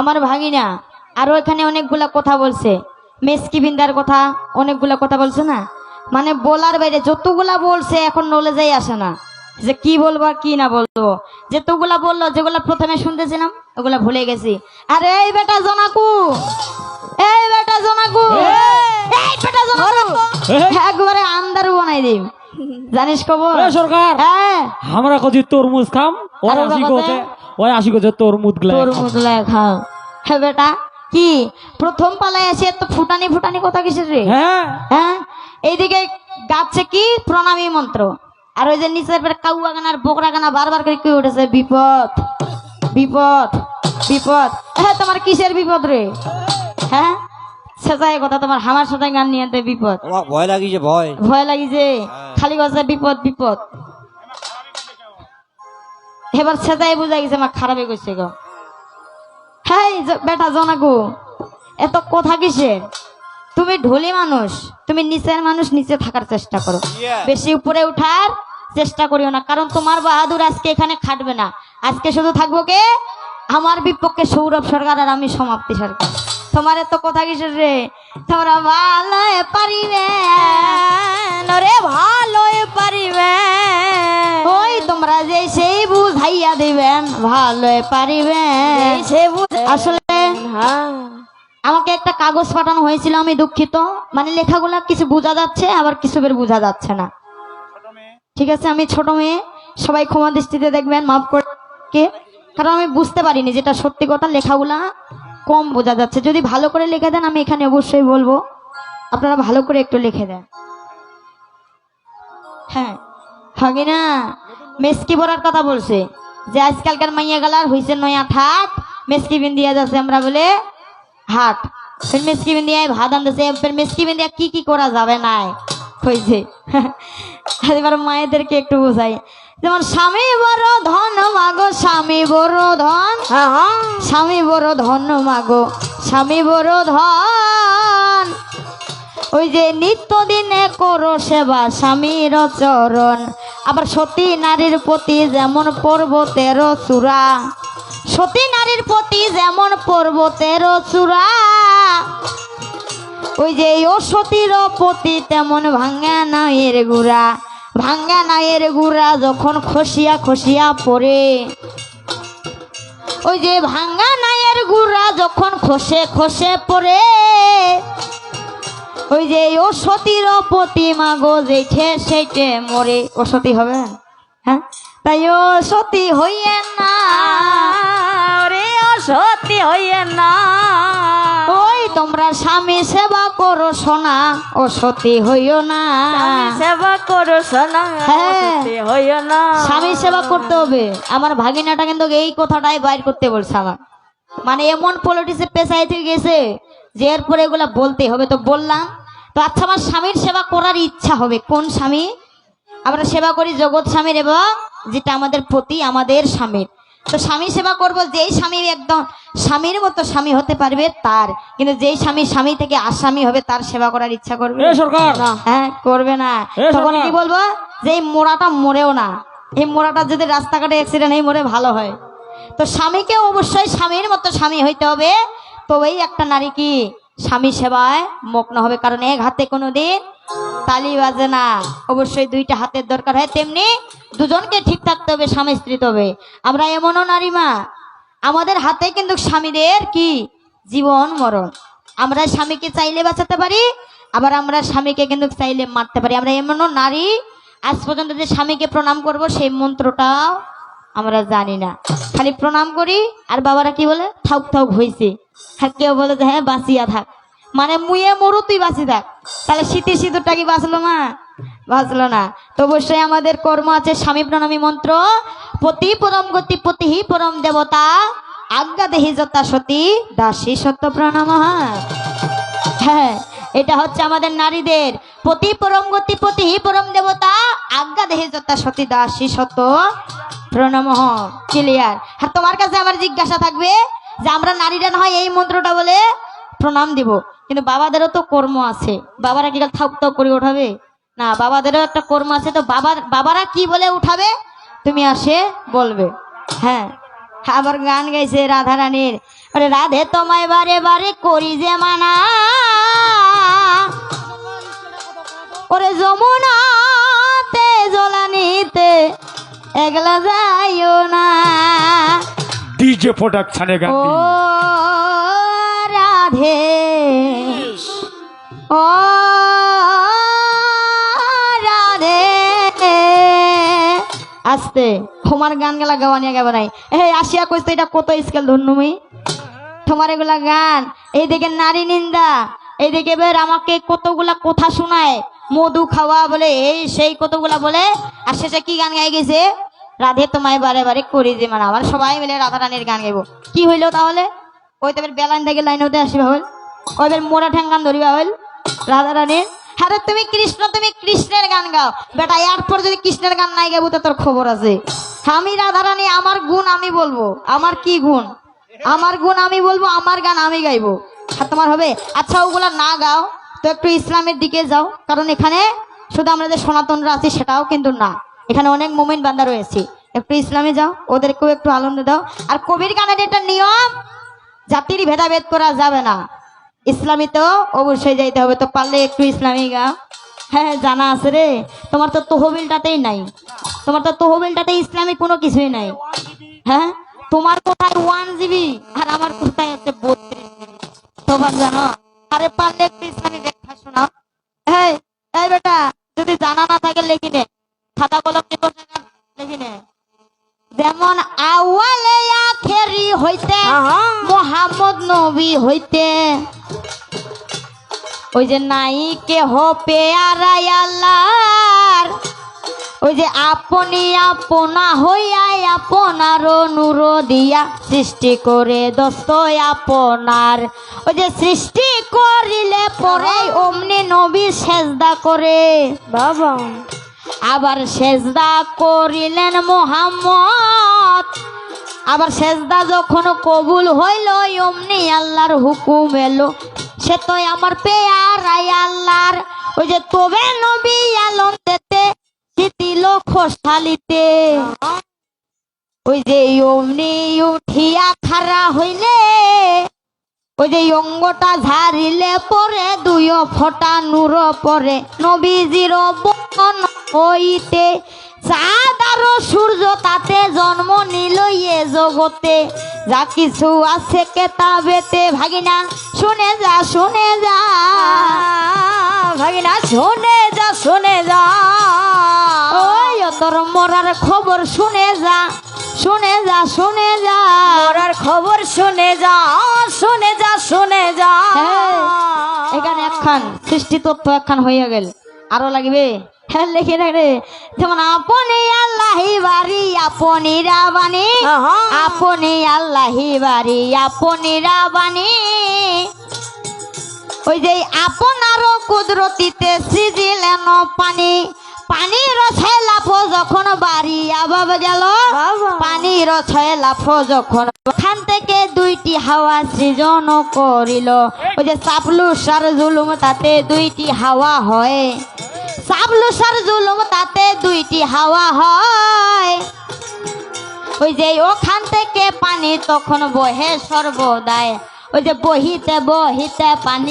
আমার ভাগিনা আরও এখানে অনেকগুলা কথা বলছে। মেসকি বিন্দার কথা অনেকগুলা কথা বলছে না? মানে বলার বাইরে যতগুলা বলছে এখন নলেজেই আসে না। যে কি বলব আর কি না বলব। যেতগুলা বলল যেগুলা প্রথমে শুনতেছিলাম ওগুলা ভুলে গেছি। আরে এই বেটা জনাকু! এই বেটা জনাকু! এই বেটা জনাকু! একবারে আন্দারু বানাই দিম। জানিস খবর? সরকার! হ্যাঁ। আমরা কছি তরমুজ খাম ওরা? কোতে ওই আসি কোতে তরমুজগুলা তোর মুদলা খাও। হ্যাঁ বেটা কি? প্রথম পালায় আসে তো ফুটানি ফুটানি কথা কিসের রে? হ্যাঁ। হ্যাঁ? এইদিকে গাচ্ছে কি? প্রণামী মন্ত্র। আর ওই যে নিচের পেটে কাউয়া গানা আর বোকরা গানা বারবার করে কি উঠেছে বিপদ বিপদ বিপদ। হ্যাঁ তোমার কিসের বিপদ রে? হ্যাঁ? সেটাই কথা তোমার হামার সাথে গান নিয়ে বিপদ। ভয় লাগিছে ভয়। ভয় লাগিছে? খালি কথা বিপদ বিপদ। এবার সেটাই বুঝা গেছে আমার খারাপই করছে গো। হ্যাঁ বেটা জনাগু এত কথা কিসের? তুমি ঢোলি মানুষ তুমি নিচের মানুষ নিচে থাকার চেষ্টা করো। বেশি উপরে উঠার চেষ্টা করিও না কারণ তোমার বাহাদুর আজকে এখানে খাটবে না। আজকে শুধু থাকব কে? আমার বিপক্ষে সৌরভ সরকার আর আমি সমাপ্তি সরকার। তোমার এত কথা কিসের রে? তোমরা ভালো পারিবে রে ভালো পারিবে। ওই তোমরা যে সেই বুঝাইয়া দিবেন ভালো পারিবে আসলে আমাকে একটা কাগজ পাঠানো হয়েছিল আমি দুঃখিত। মানে লেখাগুলা কিছু বোঝা যাচ্ছে আবার কিছু বের বোঝা যাচ্ছে না। ঠিক আছে আমি ছোট মেয়ে সবাই ক্ষমা দৃষ্টিতে দেখবেন মাফ করে কারণ আমি বুঝতে পারিনি যেটা সত্যি কথা লেখাগুলা কম বোঝা যাচ্ছে। যদি ভালো করে লিখে দেন আমি এখানে অবশ্যই বলব আপনারা ভালো করে একটু লিখে দেন। হ্যাঁ হবে না মেসকি বড়ার কথা বলছে। যে আজকালকার মাইয়া গালার হইছে নয়া ঠাট মেসকি বিন দিয়া যাচ্ছে আমরা বলে হাট। ফের মেসকি বিন দিয়ে ভাত আনতেছে ফের মেসকি বিন দিয়ে কি কি করা যাবে না হয়েছে এবার মায়েদেরকে একটু বোঝাই। যেমন স্বামী বড় ধন মাগো স্বামী বড় ধন। স্বামী বড় ধন মাগো স্বামী বড় ধন। ওই যে নিত্য দিনে করো সেবা স্বামীর চরণ। আবার সতী নারীর প্রতি যেমন পর্বতের চূড়া। সতী নারীর প্রতি যেমন পর্বতের চূড়া। ওই যে ও সতীর প্রতি তেমন ভাঙ্গা নাইয়ের গুড়া। ভাঙ্গা নাইয়ের গুড়া যখন খসিয়া খসিয়া পড়ে। ওই যে ভাঙ্গা নাইয়ের গুড়া যখন খসে খসে পড়ে। ওই যে ও সতীর প্রতিমা গো যেঠে সেইটে মরে। ও সতী হবে? হ্যাঁ? তাই ও সতী হইয়ে না। রে ও সতী হইয়ে না। ওই তোমরা স্বামী সেবা করো সোনা ও সতী হইও না। সেবা করো সোনা হ্যাঁ। হইও না। স্বামী সেবা করতে হবে। আমার ভাগিনাটা কিন্তু এই কথাটাই বাইর করতে বলছে আমার। মানে এমন পলিটিক্সে পেশায় থেকে গেছে যে এরপরে এগুলা বলতে হবে তো বললাম। তো আচ্ছা আমার স্বামীর সেবা করার ইচ্ছা হবে। কোন স্বামী? আমরা সেবা করি জগৎ স্বামীর এবং যেটা আমাদের প্রতি আমাদের স্বামীর। তো স্বামী সেবা করব যেই স্বামী একদম স্বামীর মতো স্বামী হতে পারবে তার। কিন্তু যেই স্বামী স্বামী থেকে আসামি হবে তার সেবা করার ইচ্ছা করবে? হ্যাঁ করবে না। তখন কি বলব? যে এই মোড়াটা মরেও না। এই মোড়াটা যদি রাস্তাঘাটে অ্যাক্সিডেন্ট এই মরে ভালো হয়। তো স্বামীকে অবশ্যই স্বামীর মতো স্বামী হইতে হবে। তবেই একটা নারী কি স্বামী সেবায় মগ্ন হবে? কারণ এক হাতে কোনো দিন তালি বাজে না। অবশ্যই দুইটা হাতের দরকার হয়। তেমনি দুজনকে ঠিক থাকতে হবে, স্বামী স্ত্রী তবে আমরা এমনও নারী মা। আমাদের হাতে কিন্তু স্বামীদের কি? জীবন, মরণ। আমরা স্বামীকে চাইলে বাঁচাতে পারি, আবার আমরা স্বামীকে কিন্তু চাইলে মারতে পারি। আমরা এমনও নারী, আজ পর্যন্ত যে স্বামীকে প্রণাম করব, সেই মন্ত্রটাও আমরা জানি না। খালি প্রণাম করি, আর বাবারা কি বলে? থাক থাক হয়েছে হ্যাঁ কেউ বলে যে হ্যাঁ বাঁচিয়া থাক। মানে মুয়ে মরু, তুই বাঁচি থাক। তাহলে শীতে সিঁদুরটা কি বাঁচলো না? বাঁচলো না। তো অবশ্যই আমাদের কর্ম আছে স্বামী প্রণামী মন্ত্র। পতি পরম গতি পতিহি পরম দেবতা। আজ্ঞা দেহি যতা সতী, দাসী সত্য প্রণাম। হ্যাঁ এটা হচ্ছে আমাদের নারীদের। পতি পরম গতি, পতি পরম দেবতা। আজ্ঞা দেহি যতা সতী, দাসী সত প্রণাম। ক্লিয়ার। আর তোমার কাছে আমার জিজ্ঞাসা থাকবে যে আমরা নারীরা না হয় এই মন্ত্রটা বলে প্রণাম দিব। কিন্তু বাবাদেরও তো কর্ম আছে। বাবারা কি থাক থাক করে উঠাবে? না, বাবাদেরও একটা কর্ম আছে। তো বাবার বাবারা কি বলে উঠাবে? তুমি আসে বলবে। হ্যাঁ। আবার গান গাইছে রাধা রানীর। ওরে রাধে তোমায় বারে বারে করি যে মানা। ওরে যমুনাতে, জলানিতে একলা যাইও না। ডিজে প্রোডাকশনে গান ও রাধে। ও রাধে। আস্তে তোমার গান গেলা গাওয়া নিয়ে গাবো নাই। হে আসিয়া কইছো এটা কত স্কেল ধন্যমি তোমার এগুলা গান। এইদিকে নারী নিন্দা এইদিকে বের আমাকে কতগুলা কথা শোনায়। মধু খাওয়া বলে এই সেই কতগুলা বলে। আর শেষে কি গান গাই গেছে? রাধে তোমায় বারে বারে করি যে মানে আবার সবাই মিলে রাধা রানীর গান গাইবো। কি হইল তাহলে? ওই তো বেলাইন থেকে লাইন হতে আসিবা হল ওই এবার মোড়া গান ধরিবা হল রাধা রানীর আরে তুমি কৃষ্ণ, তুমি কৃষ্ণের গান গাও। বেটা এরপর যদি কৃষ্ণের গান নাই গাবো তো তোর খবর আছে। আমি রাধা রানী আমার গুণ আমি বলব। আমার কি গুণ? আমার গুণ আমি বলব, আমার গান আমি গাইবো। আর তোমার হবে আচ্ছা ওগুলা না গাও, তো একটু ইসলামের দিকে যাও। কারণ এখানে শুধু আমরা যে সনাতনরা আছি, সেটাও কিন্তু না। এখানে অনেক মোমেন্ট বান্ধা রয়েছে। একটু ইসলামে যাও, ওদেরকেও একটু আনন্দ দাও। আর কবির গানের একটা নিয়ম, জাতির ভেদাভেদ করা যাবে না। ইসলামী তো অবশ্যই যাইতে হবে। তো পারলে একটু ইসলামী গা হ্যাঁ জানা আছে রে। তোমার তো তহবিলটাতেই নাই। তোমার তো তহবিলটাতে ইসলামী কোনো কিছুই নাই। হ্যাঁ তোমার কোথায় ওয়ান জিবি আর আমার কোথায় হচ্ছে বত্রিশ তোমার জানো? আরে পারলে একটু ইসলামী ব্যাখ্যা শোনাও। হ্যাঁ বেটা, যদি জানা না থাকে লিখি নে খাতা কলম লিখি যেমন আওয়ালে আখেরি হইতে মোহাম্মদ নবী হইতে। ওই যে নাই কে হপে আরাই আল্লাহর। ওই যে আপনি আপনা হইয়াই আপনার নূর দিয়া সৃষ্টি করে দোস্ত আপনার। ওই যে সৃষ্টি করিলে পরে অমনি নবী সেজদা করে। বাবা। আবার সেজদা করিলেন মোহাম্মদ। আবার সেজদা যখন কবুল হইল, অমনি আল্লাহর হুকুম এলো। সে তো আমার পেয়ারাই আল্লাহর, ওই যে তবে নবী আলম দিতে দিল খোসালিতে। ওই যে অমনি উঠিয়া খাড়া হইলে, ওই যে অঙ্গটা ঝাড়িলে পরে দুই ফটা নূর পরে নবীজির বন হইতে। চাঁদ আর সূর্য তাতে জন্ম নিল এ জগতে। যা কিছু আছে কেতাবেতে ভাগিনা শুনে যা শুনে যা। ভাগিনা শুনে যা শুনে যা। ওই তোর মরার খবর শুনে যা শুনে যা শুনে যা। মরার খবর শুনে যা শুনে যা শুনে যা। হ্যাঁ, এখানে একখান সৃষ্টি তত্ত্ব একখান হইয়া গেল। আরও লাগবে? হ্যাঁ লিখে রাখবে যেমন আপনি আল্লাহি বাড়ি আপনি রাবানি। আহা। আপনি আল্লাহি বাড়ি আপনি রাবানি। ওই যে আপনার কুদরতিতে সৃজিলেন পানি। পানির ছয় লাফ যখন বাড়ি আবাব গেল। পানির ছয় লাফ যখন ওখান থেকে দুইটি হাওয়া সৃজন করিল। ওই যে সাপলুসার জুলুম তাতে দুইটি হাওয়া হয়। সাপলুসার জুলুম, তাতে দুইটি হাওয়া হয়। ওই যে ওখান থেকে পানি তখন বহে সর্বদায় ওই যে বহিতে বহিতে পানি